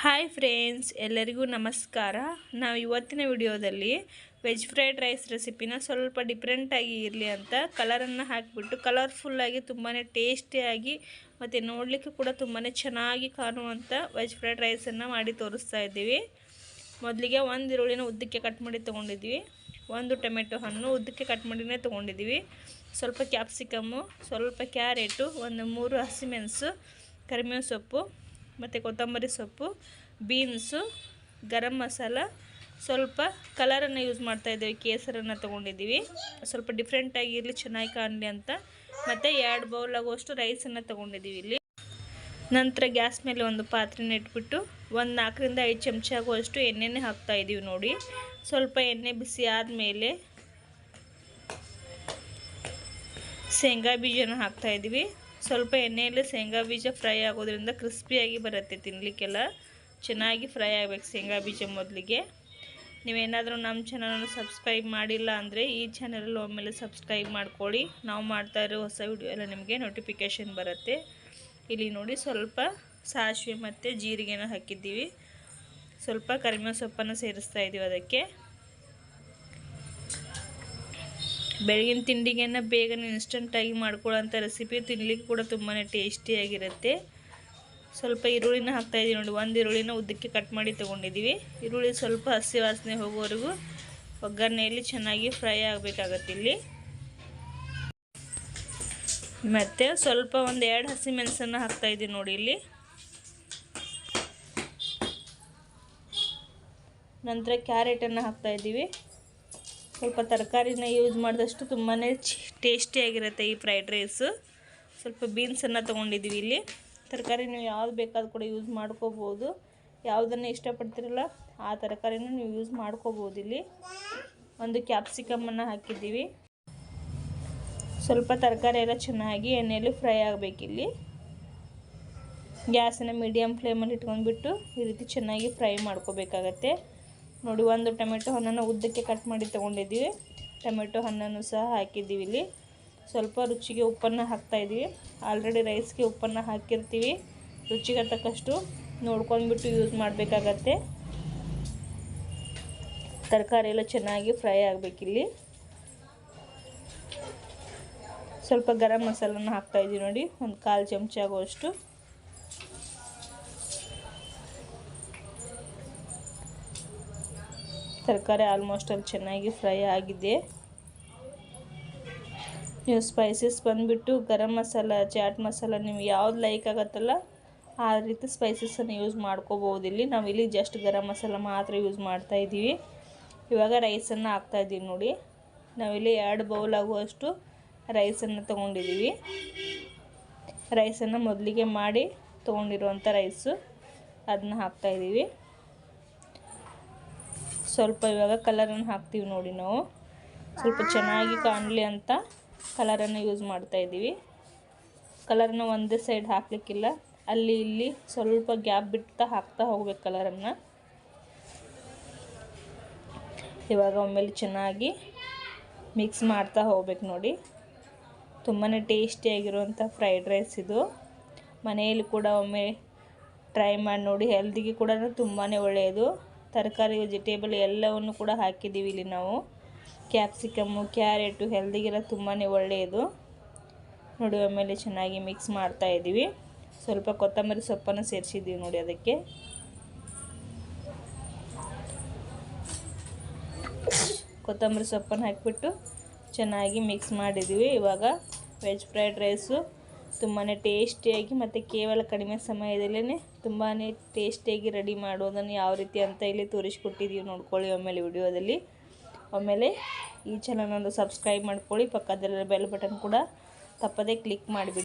Hi friends, ಎಲ್ಲರಿಗೂ ನಮಸ್ಕಾರ. ನಾವು ಇವತ್ತಿನ ವಿಡಿಯೋದಲ್ಲಿ ವೆಜ್ ಫ್ರೈಡ್ ರೈಸ್ ರೆಸಿಪಿನ ಸ್ವಲ್ಪ ಡಿಫ್ರೆಂಟಾಗಿ ಇರಲಿ ಅಂತ ಕಲರನ್ನು ಹಾಕಿಬಿಟ್ಟು ಕಲರ್ಫುಲ್ಲಾಗಿ ತುಂಬಾ ಟೇಸ್ಟಿಯಾಗಿ ಮತ್ತು ನೋಡಲಿಕ್ಕೆ ಕೂಡ ತುಂಬಾ ಚೆನ್ನಾಗಿ ಕಾಣುವಂಥ ವೆಜ್ ಫ್ರೈಡ್ ರೈಸನ್ನು ಮಾಡಿ ತೋರಿಸ್ತಾ ಇದ್ದೀವಿ. ಮೊದಲಿಗೆ ಒಂದು ಈರುಳ್ಳಿನ ಉದ್ದಕ್ಕೆ ಕಟ್ ಮಾಡಿ ತೊಗೊಂಡಿದ್ವಿ ಒಂದು ಟೊಮೆಟೊ ಹಣ್ಣು ಉದ್ದಕ್ಕೆ ಕಟ್ ಮಾಡಿನೇ ತೊಗೊಂಡಿದ್ದೀವಿ. ಸ್ವಲ್ಪ ಕ್ಯಾಪ್ಸಿಕಮ್ಮು ಸ್ವಲ್ಪ ಕ್ಯಾರೆಟು ಒಂದು ಮೂರು ಹಸಿಮೆಣಸು ಕರಿಬೇವು ಸೊಪ್ಪು ಮತ್ತು ಕೊತ್ತಂಬರಿ ಸೊಪ್ಪು, ಬೀನ್ಸು, ಗರಂ ಮಸಾಲ, ಸ್ವಲ್ಪ ಕಲರನ್ನು ಯೂಸ್ ಮಾಡ್ತಾ ಇದ್ದೀವಿ, ಕೇಸರನ್ನು ತೊಗೊಂಡಿದ್ದೀವಿ. ಸ್ವಲ್ಪ ಡಿಫ್ರೆಂಟಾಗಿ ಇರಲಿ, ಚೆನ್ನಾಗಿ ಕಾಣಲಿ ಅಂತ. ಮತ್ತು ಎರಡು ಬೌಲ್ ಆಗುವಷ್ಟು ರೈಸನ್ನು ತೊಗೊಂಡಿದ್ದೀವಿ ಇಲ್ಲಿ. ನಂತರ ಗ್ಯಾಸ್ ಮೇಲೆ ಒಂದು ಪಾತ್ರೆನ ಇಟ್ಬಿಟ್ಟು ಒಂದು ನಾಲ್ಕರಿಂದ ಐದು ಚಮಚ ಆಗುವಷ್ಟು ಎಣ್ಣೆನೇ ಹಾಕ್ತಾ ಇದ್ದೀವಿ ನೋಡಿ. ಸ್ವಲ್ಪ ಎಣ್ಣೆ ಬಿಸಿ ಆದಮೇಲೆ ಶೇಂಗಾ ಬೀಜನ ಹಾಕ್ತಾ ಇದ್ದೀವಿ. ಸ್ವಲ್ಪ ಎಣ್ಣೆಯಲ್ಲಿ ಶೇಂಗಾ ಬೀಜ ಫ್ರೈ ಆಗೋದ್ರಿಂದ ಕ್ರಿಸ್ಪಿಯಾಗಿ ಬರುತ್ತೆ ತಿನ್ನಲಿಕ್ಕೆಲ್ಲ ಚೆನ್ನಾಗಿ ಫ್ರೈ ಆಗಬೇಕು ಶೇಂಗಾ ಬೀಜ ಮೊದಲಿಗೆ. ನೀವೇನಾದರೂ ನಮ್ಮ ಚಾನಲನ್ನು ಸಬ್ಸ್ಕ್ರೈಬ್ ಮಾಡಿಲ್ಲ ಅಂದರೆ ಈ ಚಾನಲಲ್ಲಿ ಒಮ್ಮೆಲೆ ಸಬ್ಸ್ಕ್ರೈಬ್ ಮಾಡ್ಕೊಳ್ಳಿ. ನಾವು ಮಾಡ್ತಾ ಇರೋ ಹೊಸ ವಿಡಿಯೋ ಎಲ್ಲ ನಿಮಗೆ ನೋಟಿಫಿಕೇಷನ್ ಬರುತ್ತೆ. ಇಲ್ಲಿ ನೋಡಿ ಸ್ವಲ್ಪ ಸಾಸಿವೆ ಮತ್ತು ಜೀರಿಗೆನ ಹಾಕಿದ್ದೀವಿ. ಸ್ವಲ್ಪ ಕರಿಮೆ ಸೊಪ್ಪನ್ನು ಸೇರಿಸ್ತಾ ಇದ್ದೀವಿ ಅದಕ್ಕೆ. ಬೆಳಗಿನ ತಿಂಡಿಗೆನ ಬೇಗನೆ ಇನ್ಸ್ಟಂಟಾಗಿ ಮಾಡ್ಕೊಳ್ಳೋಂಥ ರೆಸಿಪಿ ತಿನ್ನಲಿಕ್ಕೆ ಕೂಡ ತುಂಬಾ ಟೇಸ್ಟಿಯಾಗಿರುತ್ತೆ ಸ್ವಲ್ಪ ಈರುಳ್ಳಿನ ಹಾಕ್ತಾಯಿದ್ದೀವಿ ನೋಡಿ, ಒಂದು ಈರುಳ್ಳಿನ ಉದ್ದಕ್ಕೆ ಕಟ್ ಮಾಡಿ ತೊಗೊಂಡಿದ್ದೀವಿ ಈರುಳ್ಳಿ ಸ್ವಲ್ಪ ಹಸಿ ವಾಸನೆ ಹೋಗೋವರೆಗೂ ಒಗ್ಗರಣೆಯಲ್ಲಿ ಚೆನ್ನಾಗಿ ಫ್ರೈ ಆಗಬೇಕಾಗತ್ತೆ ಇಲ್ಲಿ. ಮತ್ತು ಸ್ವಲ್ಪ ಒಂದು ಎರಡು ಹಸಿ ಮೆಣಸನ್ನು ಹಾಕ್ತಾಯಿದ್ದೀವಿ ನೋಡಿ ಇಲ್ಲಿ. ನಂತರ ಕ್ಯಾರೆಟನ್ನು ಹಾಕ್ತಾಯಿದ್ದೀವಿ ಸ್ವಲ್ಪ ತರಕಾರಿನ ಯೂಸ್ ಮಾಡಿದಷ್ಟು ತುಂಬಾ ಟೇಸ್ಟಿಯಾಗಿರುತ್ತೆ ಈ ಫ್ರೈಡ್ ರೈಸು ಸ್ವಲ್ಪ ಬೀನ್ಸನ್ನು ತೊಗೊಂಡಿದ್ದೀವಿ ಇಲ್ಲಿ. ತರಕಾರಿ ನೀವು ಯಾವ್ದು ಬೇಕಾದ್ರೂ ಕೂಡ ಯೂಸ್ ಮಾಡ್ಕೋಬೋದು. ಯಾವುದನ್ನು ಇಷ್ಟಪಡ್ತಿರಲ್ಲ ಆ ತರಕಾರಿನ ನೀವು ಯೂಸ್ ಮಾಡ್ಕೋಬೋದು ಇಲ್ಲಿ. ಒಂದು ಕ್ಯಾಪ್ಸಿಕಮನ್ನು ಹಾಕಿದ್ದೀವಿ. ಸ್ವಲ್ಪ ತರಕಾರಿ ಎಲ್ಲ ಚೆನ್ನಾಗಿ ಎಣ್ಣೆಯಲ್ಲಿ ಫ್ರೈ ಆಗಬೇಕಿಲ್ಲಿ ಗ್ಯಾಸನ್ನು ಮೀಡಿಯಮ್ ಫ್ಲೇಮಲ್ಲಿ ಇಟ್ಕೊಂಡ್ಬಿಟ್ಟು ಈ ರೀತಿ ಚೆನ್ನಾಗಿ ಫ್ರೈ ಮಾಡ್ಕೋಬೇಕಾಗತ್ತೆ. ನೋಡಿ, ಒಂದು ಟೊಮೆಟೊ ಹಣ್ಣನ್ನು ಉದ್ದಕ್ಕೆ ಕಟ್ ಮಾಡಿ ತೊಗೊಂಡಿದ್ದೀವಿ. ಟೊಮೆಟೊ ಹಣ್ಣನ್ನು ಸಹ ಹಾಕಿದ್ದೀವಿ ಇಲ್ಲಿ. ಸ್ವಲ್ಪ ರುಚಿಗೆ ಉಪ್ಪನ್ನು ಹಾಕ್ತಾಯಿದ್ದೀವಿ ಆಲ್ರೆಡಿ ರೈಸ್ಗೆ ಉಪ್ಪನ್ನು ಹಾಕಿರ್ತೀವಿ. ರುಚಿಗೆ ತಕ್ಕಷ್ಟು ನೋಡ್ಕೊಂಡ್ಬಿಟ್ಟು ಯೂಸ್ ಮಾಡಬೇಕಾಗತ್ತೆ. ತರಕಾರಿ ಎಲ್ಲ ಚೆನ್ನಾಗಿ ಫ್ರೈ ಆಗಬೇಕಿಲ್ಲಿ ಸ್ವಲ್ಪ ಗರಂ ಮಸಾಲನ್ನು ಹಾಕ್ತಾಯಿದ್ದೀವಿ ನೋಡಿ, ಒಂದು ಕಾಲು ಚಮಚ ಆಗುವಷ್ಟು. ತರಕಾರಿ ಆಲ್ಮೋಸ್ಟ್ ಅಲ್ಲಿ ಚೆನ್ನಾಗಿ ಫ್ರೈ ಆಗಿದೆ. ನೀವು ಸ್ಪೈಸಸ್ ಬಂದುಬಿಟ್ಟು ಗರಂ ಮಸಾಲ ಚಾಟ್ ಮಸಾಲ ನಿಮ್ಗೆ ಯಾವ್ದು ಲೈಕ್ ಆಗುತ್ತಲ್ಲ, ಆ ರೀತಿ ಸ್ಪೈಸಸನ್ನು ಯೂಸ್ ಮಾಡ್ಕೋಬೋದು. ಇಲ್ಲಿ ನಾವು ಇಲ್ಲಿ ಜಸ್ಟ್ ಗರಂ ಮಸಾಲ ಮಾತ್ರ ಯೂಸ್ ಮಾಡ್ತಾ ಇದ್ದೀವಿ. ಇವಾಗ ರೈಸನ್ನು ಹಾಕ್ತಾಯಿದ್ದೀವಿ ನೋಡಿ. ನಾವಿಲ್ಲಿ ಎರಡು ಬೌಲ್ ಆಗುವಷ್ಟು ರೈಸನ್ನು ತೊಗೊಂಡಿದ್ದೀವಿ. ರೈಸನ್ನು ಮೊದಲಿಗೆ ಮಾಡಿ ತೊಗೊಂಡಿರುವಂಥ ರೈಸು ಅದನ್ನ ಹಾಕ್ತಾಯಿದ್ದೀವಿ ಸ್ವಲ್ಪ ಇವಾಗ ಕಲರನ್ನು ಹಾಕ್ತೀವಿ ನೋಡಿ ನಾವು. ಸ್ವಲ್ಪ ಚೆನ್ನಾಗಿ ಕಾಣಲಿ ಅಂತ ಕಲರನ್ನು ಯೂಸ್ ಮಾಡ್ತಾ ಇದ್ದೀವಿ. ಕಲರನ್ನು ಒಂದೇ ಸೈಡ್ ಹಾಕಲಿಕ್ಕಿಲ್ಲ. ಅಲ್ಲಿ ಇಲ್ಲಿ ಸ್ವಲ್ಪ ಗ್ಯಾಪ್ ಬಿಡ್ತಾ ಹಾಕ್ತಾ ಹೋಗ್ಬೇಕು ಕಲರನ್ನು ಇವಾಗ ಒಮ್ಮೆಲೆ ಚೆನ್ನಾಗಿ ಮಿಕ್ಸ್ ಮಾಡ್ತಾ ಹೋಗ್ಬೇಕು ನೋಡಿ. ತುಂಬಾ ಟೇಸ್ಟಿಯಾಗಿರುವಂಥ ಫ್ರೈಡ್ ರೈಸ್ ಇದು. ಮನೆಯಲ್ಲಿ ಕೂಡ ಒಮ್ಮೆ ಟ್ರೈ ಮಾಡಿ ನೋಡಿ. ಹೆಲ್ದಿಗೆ ಕೂಡ ತುಂಬಾ ಒಳ್ಳೆಯದು. ತರಕಾರಿ ವೆಜಿಟೇಬಲ್ ಎಲ್ಲವನ್ನು ಕೂಡ ಹಾಕಿದ್ದೀವಿ ಇಲ್ಲಿ ನಾವು. ಕ್ಯಾಪ್ಸಿಕಮ್ಮು ಕ್ಯಾರೆಟು ಹೆಲ್ದಿಗೆಲ್ಲ ತುಂಬಾ ಒಳ್ಳೆಯದು. ನೋಡಿ ಆಮೇಲೆ ಚೆನ್ನಾಗಿ ಮಿಕ್ಸ್ ಮಾಡ್ತಾ ಇದ್ದೀವಿ. ಸ್ವಲ್ಪ ಕೊತ್ತಂಬರಿ ಸೊಪ್ಪನ್ನು ಸೇರಿಸಿದ್ದೀವಿ ನೋಡಿ ಅದಕ್ಕೆ. ಕೊತ್ತಂಬರಿ ಸೊಪ್ಪನ್ನು ಹಾಕಿಬಿಟ್ಟು ಚೆನ್ನಾಗಿ ಮಿಕ್ಸ್ ಮಾಡಿದ್ದೀವಿ. ಇವಾಗ ವೆಜ್ ಫ್ರೈಡ್ ರೈಸು ತುಂಬಾ ಟೇಸ್ಟಿಯಾಗಿ ಮತ್ತು ಕೇವಲ ಕಡಿಮೆ ಸಮಯದಲ್ಲೇ ತುಂಬಾ ಟೇಸ್ಟಿಯಾಗಿ ರೆಡಿ ಮಾಡೋದನ್ನು ಯಾವ ರೀತಿ ಅಂತ ಇಲ್ಲಿ ತೋರಿಸ್ಕೊಟ್ಟಿದ್ದೀವಿ ನೋಡ್ಕೊಳ್ಳಿ ಆಮೇಲೆ ವಿಡಿಯೋದಲ್ಲಿ. ಆಮೇಲೆ ಈ ಚಾನಲನ್ನು ಸಬ್ಸ್ಕ್ರೈಬ್ ಮಾಡ್ಕೊಳ್ಳಿ, ಪಕ್ಕದಲ್ಲಿರೋ ಬೆಲ್ ಬಟನ್ ಕೂಡ ತಪ್ಪದೇ ಕ್ಲಿಕ್ ಮಾಡಿಬಿಡಿ.